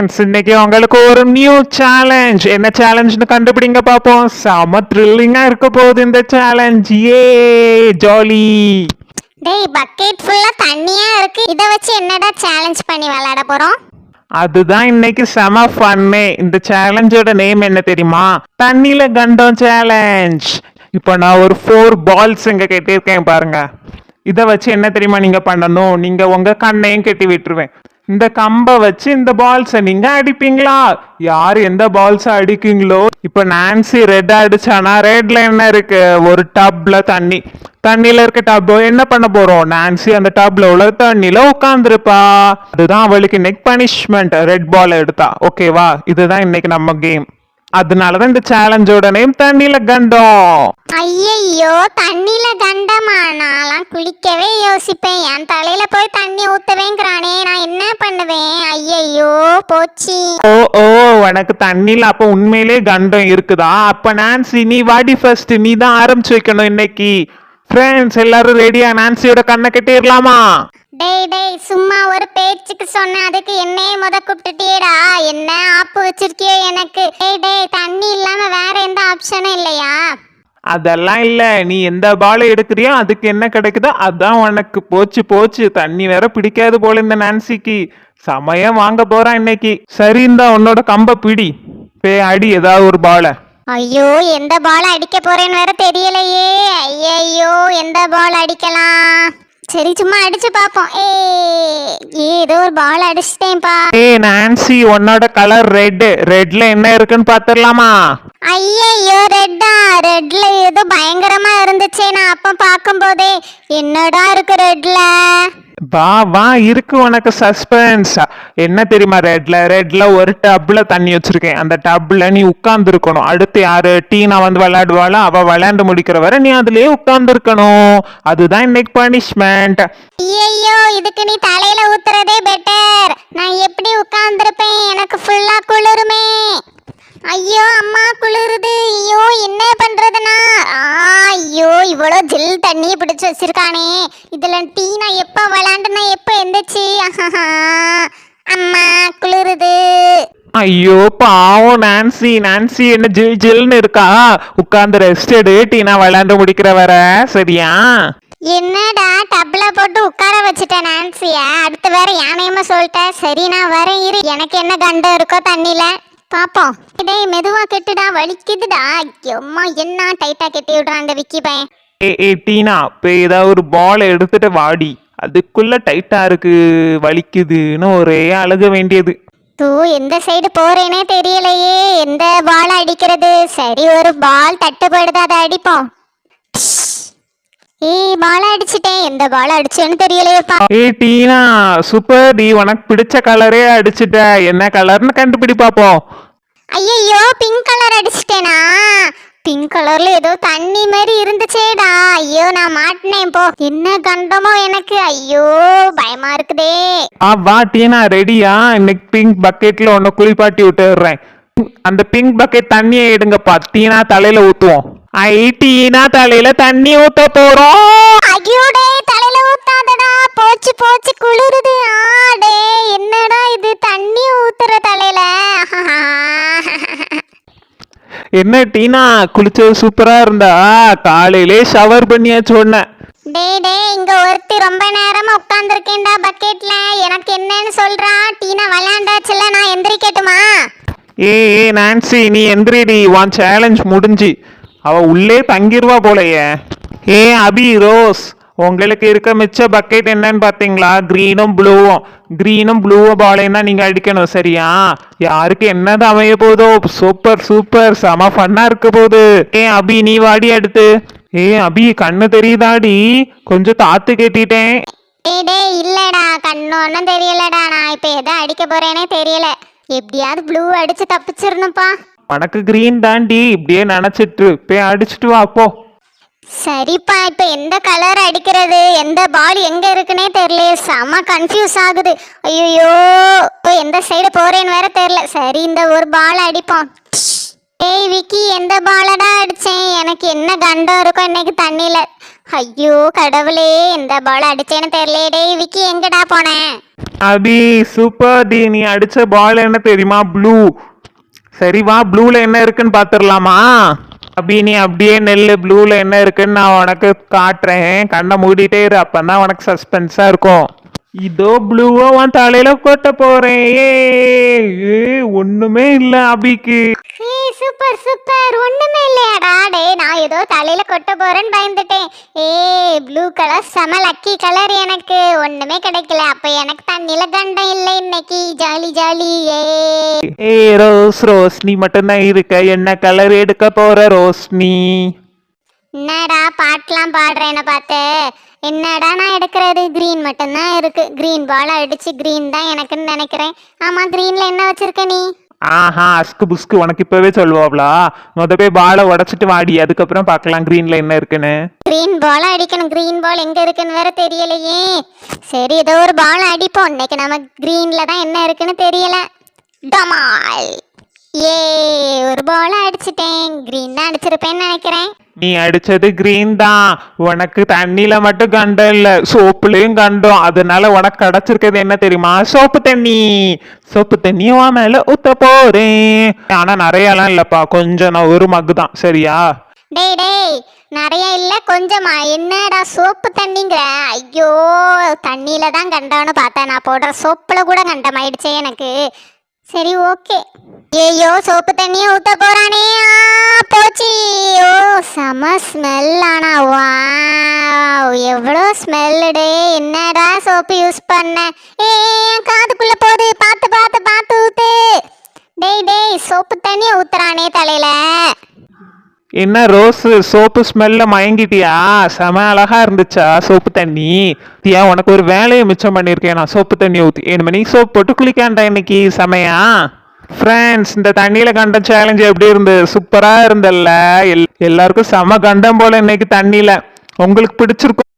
Friends இன்னைக்கு உங்களுக்கு ஒரு நியூ சேலஞ்ச் என்ன சேலஞ்ச்னு கண்டுபிடிங்க பார்ப்போம் செம த்ரில்லிங்கா இருக்க போகுது இந்த சேலஞ்ச் ஏ ஜாலி டேய் பக்கெட் ஃபுல்லா தண்ணியா இருக்கு. இத வச்சு என்னடா சேலஞ்ச் பண்ணி விளையாட போறோம்? அதுதான் இன்னைக்கு செம ஃபன்னே இந்த சேலஞ்சோட நேம் என்ன தெரியுமா? தண்ணியில கண்டம் சேலஞ்ச் இப்போ நான் ஒரு ஃபோர் பால்ஸ் இங்க கட்டியிருக்கேன் பாருங்க. இதை வச்சு என்ன தெரியுமா நீங்க பண்ணணும்? நீங்க உங்க கண்ணையும் கட்டி விட்டுருவேன். இந்த கம்பை வச்சு இந்த பால்ஸை நீங்க அடிப்பீங்களா? யார் எந்த பால்ஸை அடிக்கீங்களோ? இப்போ நான்சி ரெட் அடிச்சானா? ரெட்ல என்ன இருக்கு? ஒரு டப்ல தண்ணி. தண்ணியில இருக்க டப் என்ன பண்ண போறோம்? நான்சி அந்த டப்ல உள்ள தண்ணியில உட்காந்துருப்பா அதுதான் அவளுக்கு இன்னைக்கு பனிஷ்மெண்ட் ரெட் பால் எடுத்தா. ஓகேவா இதுதான் இன்னைக்கு நம்ம கேம் அதனாலதான் இந்த சேலஞ்சோட நேம் தண்ணியில கண்டம். ஐயையோ தண்ணில கண்டமா? நான்லாம் குளிக்கவே யோசிப்பேன். என் தலையில போய் தண்ணி ஊத்தவே ஐயையோ போச்சு. ஓ ஓ உனக்கு தண்ணியில அப்ப உண்மையிலே கண்டம் இருக்குதா? அப்ப நான்சி நீ வாடி ஃபர்ஸ்ட் நீ தான் ஆரம்பிச்சு வைக்கணும் இன்னைக்கு. ஃப்ரெண்ட்ஸ் எல்லாரும் ரெடியா நான்சியோட கண்ணை கட்டிடலாமா? டேய் டேய் சும்மா ஒரு பேச்சுக்கு சொன்ன அதுக்கு என்னையே முத கூப்பிட்டுட்டியேடா. என்ன ஆப்பு வச்சிருக்கியோ எனக்கு? டேய் டேய் தண்ணி இல்லாம வேற எந்த ஆப்ஷனும் இல்லையா? அதெல்லாம் இல்ல. நீ எந்த பால் எடுக்கிறியோ அதுக்கு என்ன கிடைக்குதோ அதான் உனக்கு. போச்சு போச்சு. தண்ணி வேற பிடிக்காது போல இந்த நான்சிக்கு. சமயம் வாங்க போறான் இன்னைக்கு. சரி இந்த உன்னோட கம்ப பிடி. பே அடி ஏதாவது ஒரு பாலை. ஐயோ எந்த பால் அடிக்க போறேன்னு வேற தெரியலையே. ஐயையோ எந்த பால் அடிக்கலாம்? சரி சும்மா அடிச்சு பாப்போம் ஏ ஏதோ ஒரு பால் அடிச்சிட்டேன்ப்பா ஏ நான்சி உன்னோட கலர் ரெட் ரெட்ல என்ன இருக்குன்னு பாத்துடலாமா ஐயையோ ரெட்டா ரெட்ல ஏதோ பயங்கரமா இருந்துச்சே. நான் அப்ப பார்க்கும்போதே என்னடா இருக்கு ரெட்ல? வா வா இருக்கு உனக்கு சஸ்பென்ஸ் என்ன தெரியுமா ரெட்ல? ரெட்ல ஒரு டப்ல தண்ணி வச்சிருக்கேன். அந்த டப்ல நீ உட்கார்ந்து இருக்கணும் அடுத்து யாரு? டீனா வந்து விளையாடுவாளோ? அவ விளையாண்டு முடிக்கிற வரை நீ அதுலயே உட்கார்ந்து இருக்கணும் அதுதான் இன்னைக்கு பனிஷ்மெண்ட் ஐயையோ இதுக்கு நீ தலையில ஊத்துறதே பெட்டர் நான் எப்படி உட்கார்ந்திருப்பேன்? எனக்கு ஃபுல்லா குளிருமே. ஐயோ அம்மா குளிருது. ஐயோ என்ன பண்றதுனா ஆ, ஐயோ இவ்வளோ ஜில் தண்ணி பிடிச்சு வச்சிருக்கானே. இதுல டீ நான் எப்போ விளாண்டுனா எப்போ எந்திரிச்சு. அம்மா குளிருது. ஐயோ பாவம் நான்சி நான்சி என்ன ஜில் ஜில்னு இருக்கா? உட்கார்ந்து ரெஸ்ட் எடு டீனா விளையாண்டு முடிக்கிற வர. சரியா? என்னடா டப்ல போட்டு உட்கார வச்சுட்டேன் நான்சிய? அடுத்து வேற யானையமா சொல்லிட்டேன் சரி நான் வரேன் இரு. எனக்கு என்ன கண்டம் இருக்கோ தண்ணியில. பாப்போம். டேய் மெதுவா கெட்டுடா வலிக்குதுடா. அம்மா என்ன டைட்டா கெட்டி விடுறான் அந்த விக்கி பையன். ஏ ஏ டீனா இப்போ ஏதாவது ஒரு பால் எடுத்துட்டு வாடி. அதுக்குள்ள டைட்டா இருக்கு வலிக்குதுன்னு ஒரே அழுக வேண்டியது. தூ எந்த சைடு போறேனே தெரியலையே. எந்த பால் அடிக்கிறது? சரி ஒரு பால் தட்டுப்படுது அதை அடிப்போம். ஏய் பால் அடிச்சிட்டேன் எந்த பால் அடிச்சேன்னு தெரியலையேப்பா. ஏ டீனா சூப்பர் டி உனக்கு பிடிச்ச கலரே அடிச்சிட்ட. என்ன கலர்னு கண்டுபிடி பாப்போம் ஐயையோ பிங்க் கலர் அடிச்சிட்டேனா? பிங்க் கலர்ல ஏதோ தண்ணி மாதிரி இருந்துச்சேடா. ஐயோ நான் மாட்டினேன் போ. என்ன கண்டமோ எனக்கு. ஐயோ பயமா இருக்குதே. ஆ வா டீனா ரெடியா இன்னைக்கு பிங்க் பக்கெட்ல உன்னை குளிப்பாட்டி விட்டுடுறேன். அந்த பிங்க் பக்கெட் தண்ணியை எடுங்கப்பா. டீனா தலையில ஊத்துவோம். ஐ டீனா தலையில தண்ணி ஊத்த போறோம். ஐயோ டேய் தலையில ஊத்தாதடா. போச்சு போச்சு குளிருது. ஆ டேய் என்னடா இது? தண்ணி ஊத்துற தலையில. என்ன டீனா குளிச்சது சூப்பரா இருந்தா? காலையிலே ஷவர் பண்ணியாச்சு உடனே டேய் டேய் இங்க ஒருத்தி ரொம்ப நேரமா உட்கார்ந்திருக்கேன்டா பக்கெட்ல எனக்கு என்னன்னு சொல்றா? டீனா விளையாண்டாச்சுல நான் எந்திரிக்கட்டுமா? ஏ ஏ நான்சி நீ எந்திரிடி. உன் சேலஞ்ச் முடிஞ்சு. அவ உள்ளே தங்கிடுவா போலையே. ஏ அபி ரோஸ் உங்களுக்கு இருக்க மிச்ச பக்கெட் என்னன்னு பார்த்தீங்களா? க்ரீனும் ப்ளூவும் க்ரீனும் ப்ளூவும் பாலையும் தான் அடிக்கணும் சரியா? யாருக்கு என்னது அமைய போதோ? சூப்பர் சூப்பர் செம ஃபன்னா இருக்க போகுது ஏ அபி நீ வாடி அடுத்து. ஏ அபி கண்ணு தெரியுதாடி? கொஞ்சம் தாத்து கேட்டிட்டேன். டேய் டேய் இல்லடா. கண்ணு ஒன்றும் தெரியலடா. நான் இப்போ எதை அடிக்க போறேனே தெரியல. எப்படியாவது ப்ளூ அடிச்சு தப்பிச்சிடணும்ப்பா உனக்கு க்ரீன் தாண்டி இப்படியே நினைச்சிட்டு போய் அடிச்சிட்டு வா போ. சரிப்பா இப்போ எந்த கலர் அடிக்கிறது? எந்த பால் எங்க இருக்குன்னே தெரியல செம கன்ஃபியூஸ் ஆகுது. ஐயோ இப்போ எந்த சைடு போறேன்னு வேற தெரியல. சரி இந்த ஒரு பால் அடிப்போம். ஏய் விக்கி எந்த பாலடா அடிச்சேன்? எனக்கு என்ன கண்டம் இருக்கும் இன்னைக்கு தண்ணியில. ஐயோ கடவுளே இந்த பால் அடிச்சேன்னு தெரியலையே. டேய் விக்கி எங்கடா போனேன் அபி சூப்பர் டி. நீ அடிச்ச பால் என்ன தெரியுமா? ப்ளூ சரி வா ப்ளூவில் என்ன இருக்குன்னு பார்த்துடலாமா அப்படி நீ அப்படியே நெல் ப்ளூவில் என்ன இருக்குன்னு நான் உனக்கு காட்டுறேன். கண்ணை மூடிட்டே இரு அப்போ தான் உனக்கு சஸ்பென்ஸாக இருக்கும். இதோ ப்ளூவோ உன் தலையில கொட்ட போகிறேன் ஏ ஒன்றுமே இல்லை அபிக்கு. Super super. ஒண்ணுமே இல்லையாடா. டேய் நான் ஏதோ தலையில கொட்ட போறேன்னு பயந்துட்டேன். ஏய் ப்ளூ கலர் செம லக்கி கலர் எனக்கு. ஒண்ணுமே கிடைக்கல. அப்ப எனக்கு தண்ணில கண்டம் இல்லை இன்னைக்கு. Jolly jolly. ஏ ஏ ரோஸ் ரோஸ் நீ மட்டும்தான் இருக்க. என்ன கலர் எடுக்க போற ரோஸ் நீ என்னடா பாட்டெலாம் பாடுறேன்னு பார்த்து? என்னடா நான் எடுக்கிறது? க்ரீன் மட்டும்தான் இருக்கு. க்ரீன் பால் அடிச்சு க்ரீன் தான் எனக்குன்னு நினைக்கிறேன். ஆமா க்ரீன்ல என்ன வச்சிருக்க நீ? ஆஹா அஸ்கு புஸ்கு உனக்கு இப்பவே சொல்லுவாப்லா. முத போய் பாலை உடைச்சிட்டு வாடி அதுக்கப்புறம் பார்க்கலாம் கிரீன்ல என்ன இருக்குன்னு. க்ரீன் பால் அடிக்கணும் க்ரீன் பால் எங்க இருக்குன்னு வேற தெரியலையே. சரி ஏதோ ஒரு பால் அடிப்போம். இன்னைக்கு நம்ம கிரீன்ல தான் என்ன இருக்குன்னு தெரியல. டமால் ஏ ஒரு பால் அடிச்சிட்டேன். க்ரீன் தான் அடிச்சிருப்பேன்னு நினைக்கிறேன். நீ அடிச்சது கிரீன் தான். உனக்கு தண்ணியில மட்டும் கண்டம் இல்ல. சோப்புலயும் கண்டம். அதனால உனக்கு கிடைச்சிருக்கிறது என்ன தெரியுமா? சோப்பு தண்ணி. சோப்பு தண்ணி உன் மேல ஊத்த போறேன். ஆனா நிறையலாம் இல்லப்பா. கொஞ்சம் நான் ஒரு மக்கு தான். சரியா? டேய் டேய். நிறைய இல்ல கொஞ்சமா. என்னடா சோப்பு தண்ணிங்கிற? ஐயோ தண்ணியில தான் கண்டான்னு பார்த்தேன். நான் போடுற சோப்புல கூட கண்டம் ஆயிடுச்சே எனக்கு. சரி ஓகே. ஐயோ சோப்பு தண்ணியை ஊத்த போறானே. செம ஸ்மெல் ஆனா வா எவ்வளோ ஸ்மெல்லுடே என்னடா சோப்பு யூஸ் பண்ண? ஏ காதுக்குள்ளே காதுக்குள்ள போகுது. பார்த்து பார்த்து பார்த்து ஊத்து. டேய் டேய் சோப்பு தண்ணியை ஊத்துறானே தலையில. என்ன ரோஸ்? சோப்பு ஸ்மெல்ல மயங்கிட்டியா? செம அழகா இருந்துச்சா சோப்பு தண்ணி? தியா உனக்கு ஒரு வேலையை மிச்சம் பண்ணியிருக்கேன். நான் சோப்பு தண்ணி ஊற்றி ஏழு மணிக்கு சோப்பு போட்டு குளிக்காண்டா இன்னைக்கு செமையா? ஃப்ரெண்ட்ஸ் இந்த தண்ணியில கண்டம் சேலஞ்சு எப்படி இருந்தது சூப்பரா இருந்தல்ல. எல் எல்லாருக்கும் செம கண்டம் போல இன்னைக்கு தண்ணியில. உங்களுக்கு பிடிச்சிருக்கும்